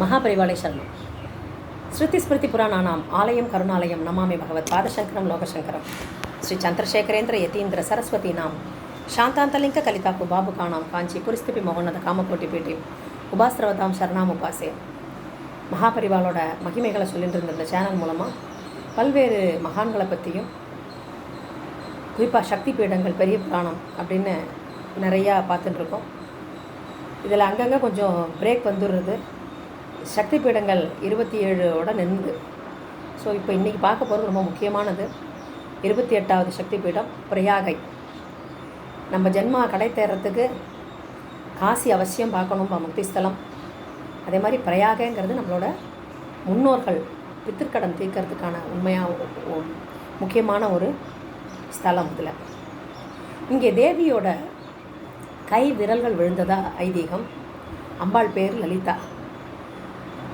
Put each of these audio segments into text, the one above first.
మహాపరివాళే శరణం శృతి స్మృతి పురాణానాం ఆలయం కరుణాలయం నమామి భగవత్ పాదశంకరం లోకశంకరం శ్రీ చంద్రశేఖరేంద్ర యతీంద్ర సరస్వతీనాం శాంతాంతలింక కలితాపు బాబుకాణాం காஞ்சி புரிஸ்திபி மோகனத காமக்கோட்டி பேட்டி உபாசிரவதாம் சரணாம் உபாசே மகாபரிவாளோட மகிமைகளை சொல்லிட்டு இருந்த இந்த சேனல் மூலமாக பல்வேறு மகான்களை பற்றியும் குறிப்பாக சக்தி பீடங்கள் பெரிய புராணம் அப்படின்னு நிறையா பார்த்துட்டுருக்கோம் இதில் அங்கங்கே கொஞ்சம் பிரேக் வந்துடுறது சக்தி பீடங்கள் இருபத்தி ஏழோட நின்று ஸோ இப்போ இன்றைக்கி பார்க்க போகிறது ரொம்ப முக்கியமானது. இருபத்தி எட்டாவது சக்தி பீடம் பிரயாகை. நம்ம ஜென்மா கடை தேர்றதுக்கு காசி அவசியம் பார்க்கணும் முக்தி ஸ்தலம் அதே மாதிரி பிரயாகைங்கிறது நம்மளோட முன்னோர்கள் பித்திருக்கடன் தீர்க்கறதுக்கான உண்மையாக முக்கியமான ஒரு ஸ்தலம் இதில். இங்கே தேவியோட கை விரல்கள் விழுந்ததா ஐதீகம். அம்பாள் பேர் லலிதா.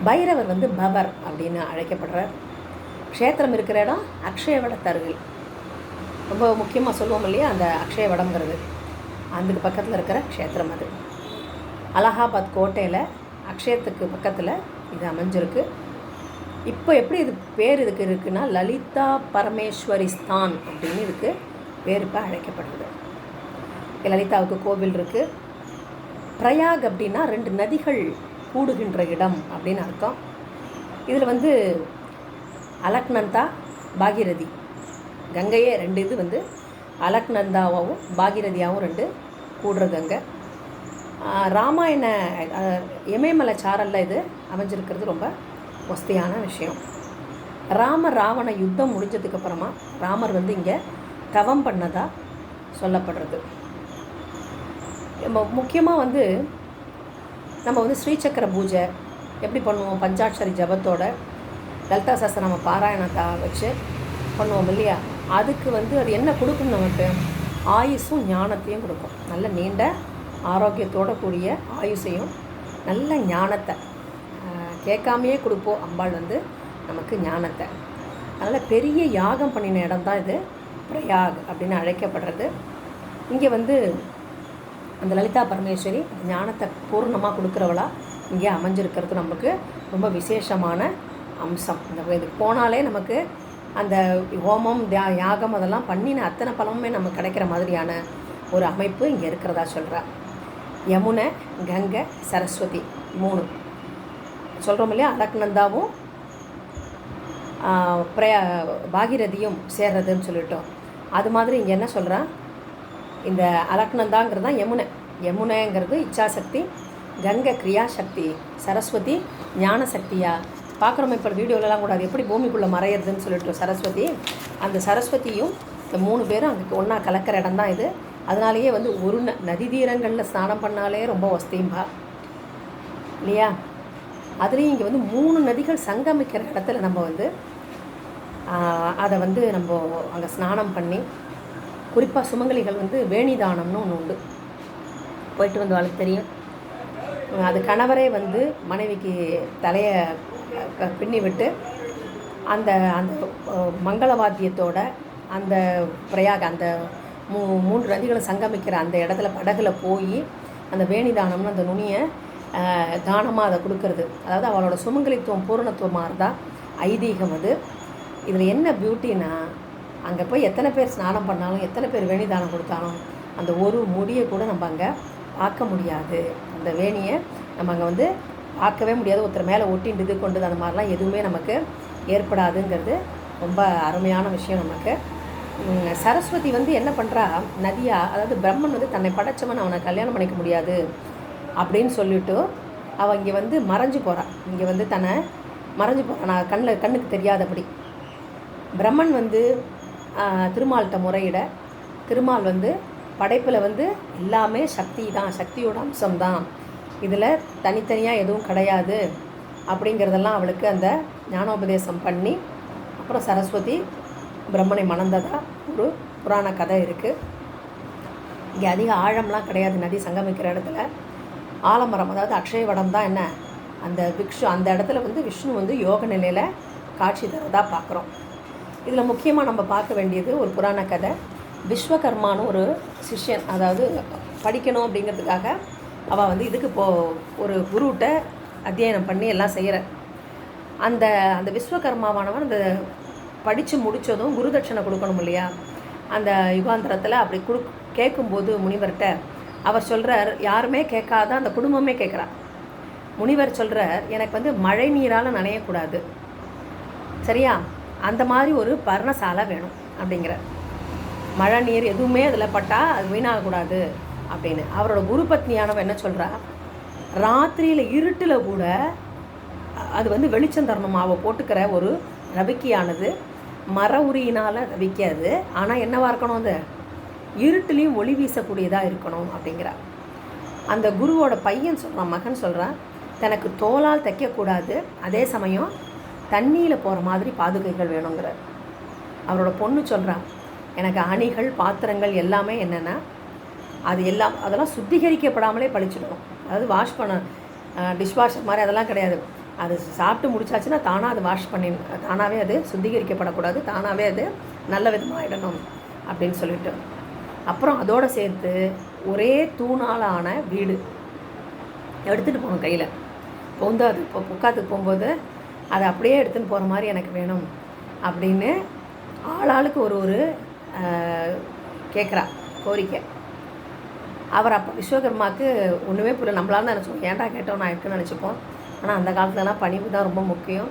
பைரவர் வந்து பவர் அப்படின்னு அழைக்கப்படுறார். க்ஷேத்திரம் இருக்கிற இடம் அக்ஷயவட தருவில் ரொம்ப முக்கியமாக சொல்லுவோம் இல்லையா? அந்த அக்ஷயவடம்ங்கிறது. அதுக்கு பக்கத்தில் இருக்கிற க்ஷேத்திரம் அது. அலகாபாத் கோட்டையில் அக்ஷயத்துக்கு பக்கத்தில் இது அமைஞ்சிருக்கு. இப்போ எப்படி இது பேர் இதுக்கு இருக்குன்னா லலிதா பரமேஸ்வரி ஸ்தான் அப்படின்னு இதுக்கு பேர் இப்போ அழைக்கப்படுது லலிதாவுக்கு கோவில் இருக்குது பிரயாக் அப்படின்னா ரெண்டு நதிகள் கூடுகின்ற இடம் அப்படின்னு அர்த்தம். இதில் வந்து அலக்நந்தா பாகிரதி. கங்கையே ரெண்டு இது வந்து அலக்நந்தாவும் பாகிரதியாகவும் ரெண்டு கூடுற கங்கை. ராமாயண இமயமலை சாரலில் இது அமைஞ்சிருக்கிறது ரொம்ப வசதியான விஷயம். ராம ராவண யுத்தம் முடிஞ்சதுக்கப்புறமா ராமர் வந்து இங்கே தவம் பண்ணதாக சொல்லப்படுறது. முக்கியமாக வந்து நம்ம வந்து ஸ்ரீசக்கர பூஜை எப்படி பண்ணுவோம்? பஞ்சாட்சரி ஜபத்தோட லலிதா சஸ்திரநாம பாராயணத்தை வச்சு பண்ணுவோம் இல்லையா? அதுக்கு வந்து அது என்ன கொடுக்கும் நமக்கு? ஆயுஸும் ஞானத்தையும் கொடுக்கும். நல்ல நீண்ட ஆரோக்கியத்தோட கூடிய ஆயுஸையும் நல்ல ஞானத்தை கேட்காமையே கொடுப்போம். அம்பாள் வந்து நமக்கு ஞானத்தை. அதனால் பெரிய யாகம் பண்ணின இடம் தான் இது. பிரயாக் அப்படின்னு அழைக்கப்படுறது. இங்கே வந்து அந்த லலிதா பரமேஸ்வரி ஞானத்தை பூர்ணமாக கொடுக்குறவளா இங்கே அமைஞ்சிருக்கிறது நமக்கு ரொம்ப விசேஷமான அம்சம். இந்த இதுக்கு போனாலே நமக்கு அந்த ஹோமம் தியா யாகம் அதெல்லாம் பண்ணின அத்தனை பலமுமே நமக்கு கிடைக்கிற மாதிரியான ஒரு அமைப்பு இங்கே இருக்கிறதா சொல்கிறா யமுனை கங்கை சரஸ்வதி மூணு. சொல்கிறோம் இல்லையா? அலக்நந்தாவும் பிரயா பாகிரதியும் சேர்றதுன்னு சொல்லிட்டோம். அது மாதிரி இங்கே என்ன சொல்கிறான் இந்த அலக்னந்தாங்கிறது தான் யமுனை. யமுனைங்கிறது இச்சாசக்தி கங்கை கிரியாசக்தி சரஸ்வதி ஞான சக்தியா? பார்க்குறோம் இப்போ வீடியோலலாம் கூட அது எப்படி பூமிக்குள்ளே மறையிறதுன்னு சொல்லிட்டு சரஸ்வதி அந்த சரஸ்வதியும் இந்த மூணு பேரும் அங்கே ஒன்றா கலக்கிற இடம் தான் இது. அதனாலேயே வந்து ஒரு ந நதி தீரங்களில் ஸ்நானம் பண்ணாலே ரொம்ப வசதியும்பா. இல்லையா? அதுலேயும் இங்கே வந்து மூணு நதிகள் சங்கமிக்கிற இடத்துல நம்ம வந்து அதை வந்து நம்ம அங்கே ஸ்நானம் பண்ணி குறிப்பாக சுமங்கலிகள் வந்து வேணிதானம்னு ஒன்று உண்டு. போயிட்டு வந்து தெரியும். அது கணவரே வந்து மனைவிக்கு தலையை க- பின்னி விட்டு அந்த அந்த மங்கள வாத்தியத்தோட அந்த பிரயாக அந்த மூ மூன்று நதிகளை சங்கமிக்கிற அந்த இடத்துல படகுல போய் அந்த வேணிதானம்னு அந்த நுனியை தானமாக அதை கொடுக்கறது. அதாவது அவளோட சுமங்கலித்துவம் பூரணத்துவமாக இருந்தால் ஐதீகம் அது. இதில் என்ன பியூட்டினா அங்கே போய் எத்தனை பேர் ஸ்நானம் பண்ணாலும் எத்தனை பேர் வேணி தானம் கொடுத்தாலும் அந்த ஒரு முடியை கூட நம்ம அங்கே பார்க்க முடியாது. அந்த வேணியை நம்ம அங்கே வந்து பார்க்கவே முடியாது. ஒருத்தர் மேலே ஒட்டிண்டு இது கொண்டு அந்த மாதிரிலாம் எதுவுமே நமக்கு ஏற்படாதுங்கிறது ரொம்ப அருமையான விஷயம் நமக்கு. சரஸ்வதி வந்து என்ன பண்ணுறா நதியா அதாவது பிரம்மன் வந்து தன்னை படைச்சவன் அவனை கல்யாணம் பண்ணிக்க முடியாது அப்படின்னு சொல்லிட்டு அவள் இங்கே வந்து மறைஞ்சு போகிறான் இங்கே வந்து தன்னை மறைஞ்சு போகிறான் நான் கண்ணில் கண்ணுக்கு தெரியாதபடி. பிரம்மன் வந்து திருமால்கிட்ட முறையிட. திருமால் வந்து படைப்பில் வந்து எல்லாமே சக்தி தான் சக்தியோட அம்சம் தான் இதில் தனித்தனியாக எதுவும் கிடையாது அப்படிங்கிறதெல்லாம் அவளுக்கு அந்த ஞானோபதேசம் பண்ணி அப்புறம் சரஸ்வதி பிரம்மனை மணந்ததாக ஒரு புராண கதை இருக்குது இங்கே அதிக ஆழம்லாம் கிடையாது நதி சங்கமிக்கிற இடத்துல. ஆலமரம் அதாவது அக்ஷயவடம் தான் என்ன? அந்த விக்ஷு அந்த இடத்துல வந்து விஷ்ணு வந்து யோக நிலையில் காட்சி தரதாக பார்க்குறோம் இதில் முக்கியமாக நம்ம பார்க்க வேண்டியது ஒரு புராண கதை. விஸ்வகர்மான்னு ஒரு சிஷ்யன் அதாவது படிக்கணும் அப்படிங்கிறதுக்காக அவள் வந்து இதுக்கு போ ஒரு குருட்ட அத்தியனம் பண்ணி எல்லாம் செய்கிற அந்த அந்த விஸ்வகர்மாவானவன் அந்த படித்து முடித்ததும் குருதட்சணை கொடுக்கணும் இல்லையா? அந்த யுகாந்திரத்தில் அப்படி கொடு கேட்கும்போது முனிவர்கிட்ட அவர் சொல்கிறார் யாருமே கேட்காத அந்த குடும்பமே கேட்குறா. முனிவர் சொல்கிறார் எனக்கு வந்து மழை நீரால் நனையக்கூடாது. சரியா? அந்த மாதிரி ஒரு பர்ணசாலை வேணும் அப்படிங்கிற. மழை நீர் எதுவுமே அதில் பட்டால் அது வீணாகக்கூடாது அப்படின்னு. அவரோட குரு பத்னியானவன் என்ன சொல்கிறா ராத்திரியில் இருட்டில் கூட அது வந்து வெளிச்சம் தரணும் அவள் போட்டுக்கிற ஒரு ரவிக்கியானது. மர உரியினால் ரவிக்காது. ஆனால் என்னவாக இருக்கணும் அது? இருட்டுலேயும் ஒளி வீசக்கூடியதாக இருக்கணும் அப்படிங்கிறா. அந்த குருவோட பையன் சொல்கிறான் மகன் சொல்கிறான் தனக்கு தோலால் தைக்கக்கூடாது. அதே சமயம் தண்ணியில் போகிற மாதிரி பாதுகைகள் வேணுங்கிறார். அவரோட பொண்ணு சொல்கிறான் எனக்கு அணிகள் பாத்திரங்கள் எல்லாமே என்னென்னா அது எல்லாம் அதெல்லாம் சுத்திகரிக்கப்படாமலே பழிச்சிடணும் அதாவது வாஷ் பண்ண டிஷ்வாஷர் மாதிரி அதெல்லாம் கிடையாது. அது சாப்பிட்டு முடிச்சாச்சுன்னா தானாக அது வாஷ் பண்ணி தானாகவே அது சுத்திகரிக்கப்படக்கூடாது தானாகவே அது நல்ல விதமாகிடணும் அப்படின்னு சொல்லிட்டு. அப்புறம் அதோடு சேர்த்து ஒரே தூணாலான வீடு எடுத்துகிட்டு போகணும் கையில். இப்போ வந்து அது இப்போ புக்காத்துக்கு போகும்போது அதை அப்படியே எடுத்துன்னு போகிற மாதிரி எனக்கு வேணும் அப்படின்னு ஆளாளுக்கு ஒரு ஒரு கேட்குறா கோரிக்கை. அவர் அப்போ விஸ்வகர்மாவுக்கு ஒன்றுமே புரியல. நம்மளால தான் நினச்சோம் ஏன்டா கேட்டோம் நான் இருக்குன்னு நினச்சிப்போம். ஆனால் அந்த காலத்துலலாம் பணிவு தான் ரொம்ப முக்கியம்.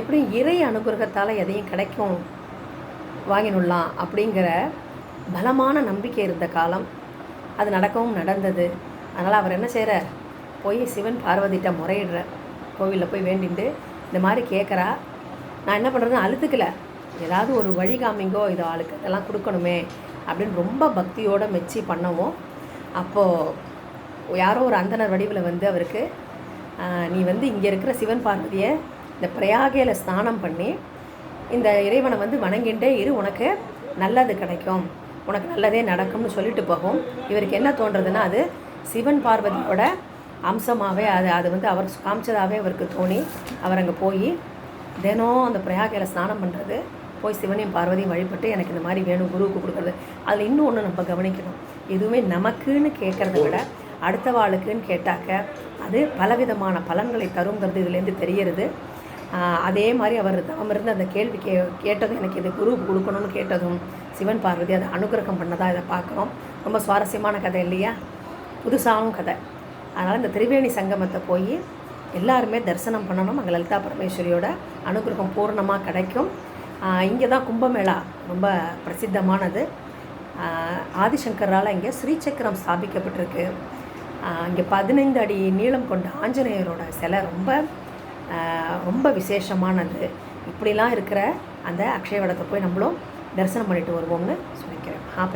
எப்படியும் இறை அனுகிரகத்தால் எதையும் கிடைக்கும் வாங்கினுடலாம் அப்படிங்கிற பலமான நம்பிக்கை இருந்த காலம். அது நடக்கவும் நடந்தது. அதனால் அவர் என்ன செய்கிறார் போய் சிவன் பார்வதிட்ட முறையிடுற கோவிலில் போய் வேண்டிட்டு இந்த மாதிரி கேட்குறா நான் என்ன பண்ணுறதுன்னு அழுத்துக்கல. ஏதாவது ஒரு வழி காமிங்கோ இது ஆளுக்கு இதெல்லாம் கொடுக்கணுமே அப்படின்னு ரொம்ப பக்தியோடு மெச்சி பண்ணவும் அப்போது யாரோ ஒரு அந்தனர் வடிவில் வந்து அவருக்கு நீ வந்து இங்கே இருக்கிற சிவன் பார்வதியை இந்த பிரயாகையில் ஸ்நானம் பண்ணி இந்த இறைவனை வந்து வணங்கிண்டே இரு உனக்கு நல்லது கிடைக்கும். உனக்கு நல்லதே நடக்கும்னு சொல்லிட்டு போகும். இவருக்கு என்ன தோன்றதுன்னா அது சிவன் பார்வதியோட அம்சமாகவே அது அது வந்து அவர் காமிச்சதாகவே அவருக்கு தோணி. அவர் அங்கே போய் தினம் அந்த பிரயாகையில் ஸ்நானம் பண்ணுறது போய் சிவனையும் பார்வதியும் வழிபட்டு எனக்கு இந்த மாதிரி வேணும் குருவுக்கு கொடுக்குறது. அதில் இன்னும் ஒன்று நம்ம கவனிக்கணும். எதுவுமே நமக்குன்னு கேட்குறத விட அடுத்த வாளுக்குன்னு கேட்டாக்க அது பலவிதமான பலன்களை தருங்கிறது இதுலேருந்து தெரியறது அதே மாதிரி அவர் தவம் இருந்து அந்த கேள்வி கே கேட்டதும் எனக்கு இது குருவுக்கு கொடுக்கணும்னு கேட்டதும் சிவன் பார்வதி அதை அனுகிரகம் பண்ணதாக இதை பார்க்குறோம். ரொம்ப சுவாரஸ்யமான கதை இல்லையா? புதுசாகவும் கதை. அதனால் இந்த திரிவேணி சங்கமத்தை போய் எல்லாருமே தரிசனம் பண்ணணும். அங்கே லலிதா பரமேஸ்வரியோட அனுகிரகம் பூர்ணமாக கிடைக்கும். இங்கே தான் கும்பமேளா ரொம்ப பிரசித்தமானது. ஆதிசங்கரால் இங்கே ஸ்ரீசக்கரம் ஸ்தாபிக்கப்பட்டிருக்கு. இங்கே பதினைந்து அடி நீளம் கொண்ட ஆஞ்சநேயரோட சிலை ரொம்ப ரொம்ப விசேஷமானது. இப்படிலாம் இருக்கிற அந்த அக்ஷயவடத்தை போய் நம்மளும் தரிசனம் பண்ணிட்டு வருவோம்னு சொல்லிக்கிறேன். ஆ